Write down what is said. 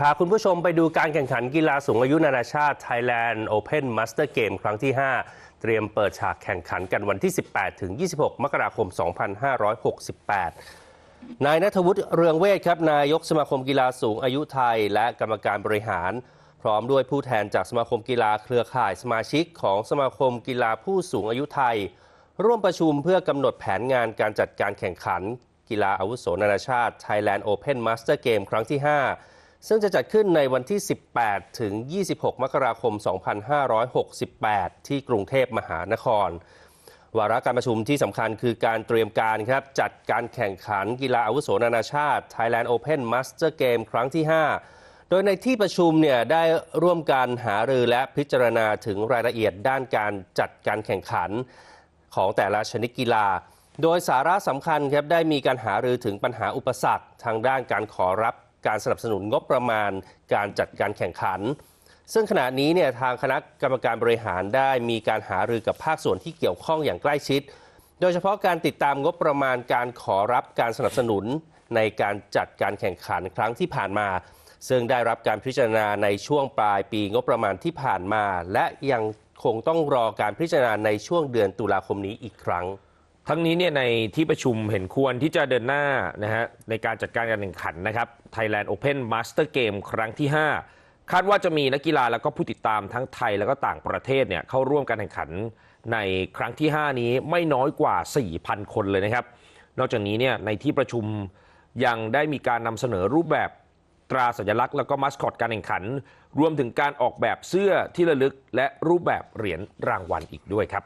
พาคุณผู้ชมไปดูการแข่งขันกีฬาสูงอายุนานาชาติ Thailand Open Master Game ครั้งที่ 5 เตรียมเปิดฉากแข่งขันกันวันที่ 18 ถึง 26 มกราคม 2568 นายนัทวุฒิเรืองเวทครับ นายกสมาคมกีฬาสูงอายุไทย และกรรมการบริหาร พร้อมด้วยผู้แทนจากสมาคมกีฬาเครือข่ายสมาชิกของสมาคมกีฬาผู้สูงอายุไทย ร่วมประชุมเพื่อกำหนดแผนงานการจัดการแข่งขัน กีฬาอาวุโสนานาชาติ Thailand Open Master Game ครั้งที่ 5 ซึ่งจะจัดขึ้นในวันที่ 18 ถึง 26 มกราคม 2568 ที่กรุงเทพมหานคร วาระการประชุมที่สำคัญคือการเตรียมการครับ จัดการแข่งขันกีฬาอาวุโสนานาชาติ Thailand Open Master Game ครั้งที่ 5 โดยในที่ประชุมเนี่ยได้ร่วมกันหารือและพิจารณาถึงรายละเอียดด้านการจัดการแข่งขันของแต่ละชนิดกีฬา โดยสาระสำคัญครับได้มีการหารือถึงปัญหาอุปสรรคทางด้านการขอรับ การสนับสนุนงบประมาณการจัดการแข่งขัน ซึ่งขณะนี้เนี่ยทางคณะกรรมการบริหารได้มีการหารือกับภาคส่วนที่เกี่ยวข้องอย่างใกล้ชิด โดยเฉพาะการติดตามงบประมาณการขอรับการสนับสนุนในการจัดการแข่งขันครั้งที่ผ่านมา ซึ่งได้รับการพิจารณาในช่วงปลายปีงบประมาณที่ผ่านมา และยังคงต้องรอการพิจารณาในช่วงเดือนตุลาคมนี้อีกครั้ง ทั้งนี้เนี่ยในที่ประชุมเห็นควรที่จะเดินหน้านะฮะในการจัดการการแข่งขันนะครับ Thailand Open Master Game ครั้งที่ 5 คาดว่าจะมีนักกีฬาแล้วก็ผู้ติดตามทั้งไทยแล้วก็ต่างประเทศเนี่ยเข้าร่วมการแข่งขันในครั้งที่ 5 นี้ไม่น้อยกว่า 4,000 คนเลยนะครับ นอกจากนี้เนี่ยในที่ประชุมยังได้มีการนำเสนอรูปแบบตราสัญลักษณ์แล้วก็มัสคอตการแข่งขัน รวมถึงการออกแบบเสื้อที่ระลึกและรูปแบบเหรียญรางวัลอีกด้วยครับ